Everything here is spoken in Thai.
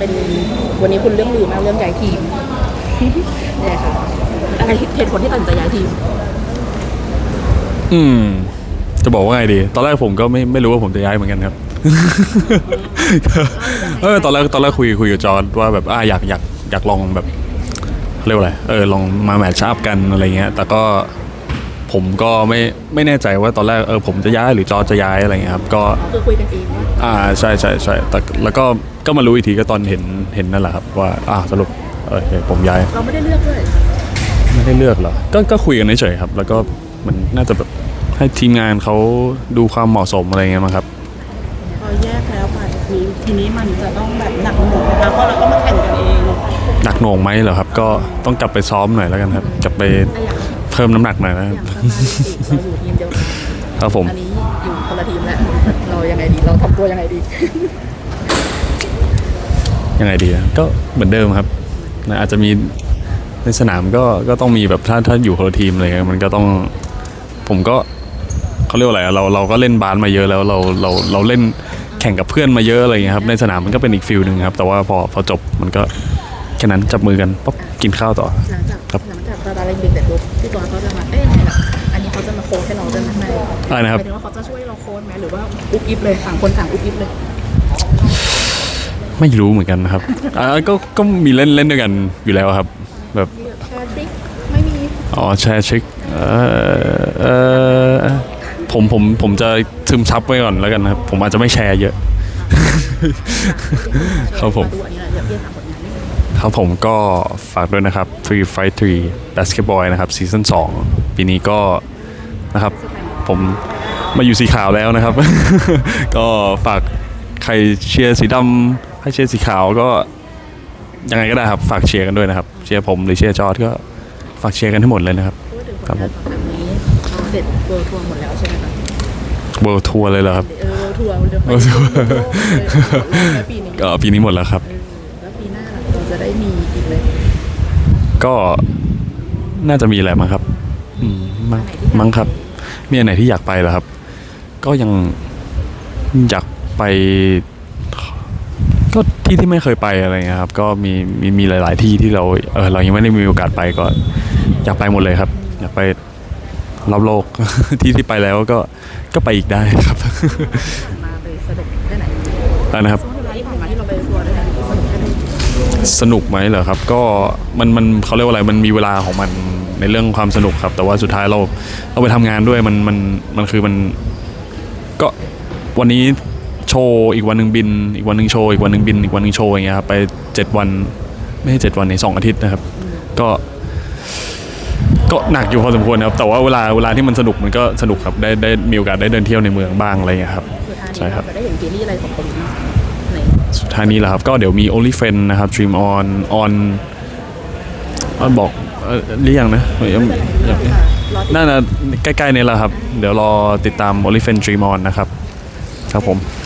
เป็นวันนี้คุณเรื่องลือมากเรื่องย้ายทีมเนี่ยค่ะอะไรเหตุผลที่ตัดสินใจย้ายทีม อืม จะบอกว่าไงดี ตอนแรกผมก็ไม่ไม่รู้ว่าผมจะย้ายเหมือนกันครับเออตอนแรกตอนแรกคุยคุยกับจอร์ดว่าแบบอ่าอยากอยากอยากลองแบบเรียกว่าอะไรเออลองมาแมทช์อัพกันอะไรเงี้ย แต่ก็ ผมก็ไม่ไม่แน่ใจว่าตอนแรกเออผมจะย้ายหรือจอร์ดจะย้ายอะไรเงี้ยครับก็คือคุยกันเองว่าอ่าใช่ใช่ใช่แต่แล้วก็ก็มารู้อีกทีก็ตอนเห็นเห็นนั่นแหละครับว่าอ่าสรุปเออผมย้ายเราไม่ได้เลือกด้วยไม่ได้เลือกเหรอก็ก็คุยกันเฉยๆครับ แล้วก็มันน่าจะแบบให้ทีมงานเขาดูความเหมาะสมอะไรเงี้ยมั้งครับพอแยกแล้วไปทีนี้ทีนี้มันจะต้องแบบหนักหน่วงนะคะเพราะเราก็มาแข่งกันเองหนักหน่วงไหมเหรอครับ ก็ต้องกลับไปซ้อมหน่อยแล้วกันครับกลับไปอะอย่าง เพิ่มน้ำหนักหน่อยนะอครับย่างสตาร์ลิมปิกเราอยู่ทีมเดียวกันครับผม อันนี้อยู่คนละทีมแล้วเรายังไงดีเราทำตัวยังไงดียังไงดีนะก็เหมือนเดิมครับนะอาจจะมีในสนามก็ก็ต้องมีแบบถ้าถ้าอยู่คนละทีมอะไรเงี้ยมันก็ต้องผมก็เขาเรียกว่าอะไรอะเราเราก็เล่นบาสมาเยอะแล้วเราเราเราเล่นแข่งกับเพื่อนมาเยอะอะไรเงี้ยครับในสนามมันก็เป็นอีกฟิลหนึ่งครับ แต่ว่าพอพอจบมันก็แค่นั้นจับมือกันปุ๊บกินข้าวต่อ หลังจากครับ หลัง จากสตาร์ลิมปิกเสร็จปุ๊บพี่จอนเขาจะมาเอ้ยไม่หรอกอันนี้เขาจะมาโค้ชให้เราจะไหมอะไรนะครับหมายถึงว่าเขาจะช่วยเราโค้ชไหมหรือว่าอุบอิบเลยต่างคนต่างอุบอิบเลย ไม่รู้เหมือนกันนะครับอ่าก็ก็มีเล่นเล่นด้วยกันอยู่แล้วครับ แบบแชร์ทริคไม่มีอ๋อแชร์ทริคเอ่อเอ่อผมผมผมจะซึมซับไว้ก่อนแล้วกันนะครับ ผมอาจจะไม่แชร์เยอะ ครับผมาดูอันนี้แหละเดี๋ยวพี่ถามผลงานนิดนึง ครับผมก็ฝากด้วยนะครับ Free Fight 3 Basketball นะครับซีซั่น2ปีนี้ก็นะครับ ผมมาอยู่สีขาวแล้วนะครับ ก็ฝากใครเชียร์สีดำให้เชียร์สีขาวก็ยังไงก็ได้ครับฝากเชียร์กันด้วยนะครับ เชียร์ผมหรือเชียร์จอร์ดก็ฝากเชียร์กันให้หมดเลยนะครับพูดถึงผครับลผงามนสองแบบนี้เราเสร็จเวิร์ทัวร์หมดแล้วใช่ไหมคะเวิร์ทัวร์เลยเหรอครับเออทัวร์เดี๋ยวไป World Tour แค่ปีนี้ก็ปีนี้หมดแล้วครับ จะได้มีอีกเลยก็น่าจะมีแหละมั้งครับ อืมมั้งมั้งครับ มีอันไหนที่อยากไปเหรอครับ ก็ยังอยากไป ก็ที่ที่ไม่เคยไปอะไรเงี้ยครับ ก็มีมีมีหลาย ๆ ที่ที่เราเออเรายังไม่ได้มีโอกาสไปก็อยากไปหมดเลยครับ อยากไปรอบโลก ที่ที่ไปแล้วก็ก็ไปอีกได้ครับมาไปสนุกได้ไหนอะไรนะครับ สนุกไหมเหรอครับ ก็มันมันเขาเรียกว่าอะไรมันมีเวลาของมันในเรื่องความสนุกครับ แต่ว่าสุดท้ายเราเราไปทำงานด้วยมันมันมันคือมัน ก็วันนี้โชว์อีกวันหนึ่งบิน อีกวันหนึ่งโชว์อีกวันหนึ่งบินอีกวันหนึ่งโชว์อย่างเงี้ยครับไปเจ็ดวันไม่ใช่เจ็ดวันในสองอาทิตย์นะครับ ก็ ก็หนักอยู่พอสมควรครับ แต่ว่าเวลาเวลาที่มันสนุกมันก็สนุกครับได้ได้มีโอกาสได้เดินเที่ยวในเมืองบ้างอะไรอย่างเงี้ยครับสุดท้ายใช่นี้ครับเราจะได้เห็นซีรีส์อะไรของคนไหน สุดท้ายนี้แหละครับ ก็เดี๋ยวมี Only Friend นะครับ Dream On On ออนบอกเอ่อหรือยังนะยังยังรอติดน่าจะใกล้ ๆ นี้แหละครับ เดี๋ยวรอติดตาม Only Friend Dream On นะครับ ครับผม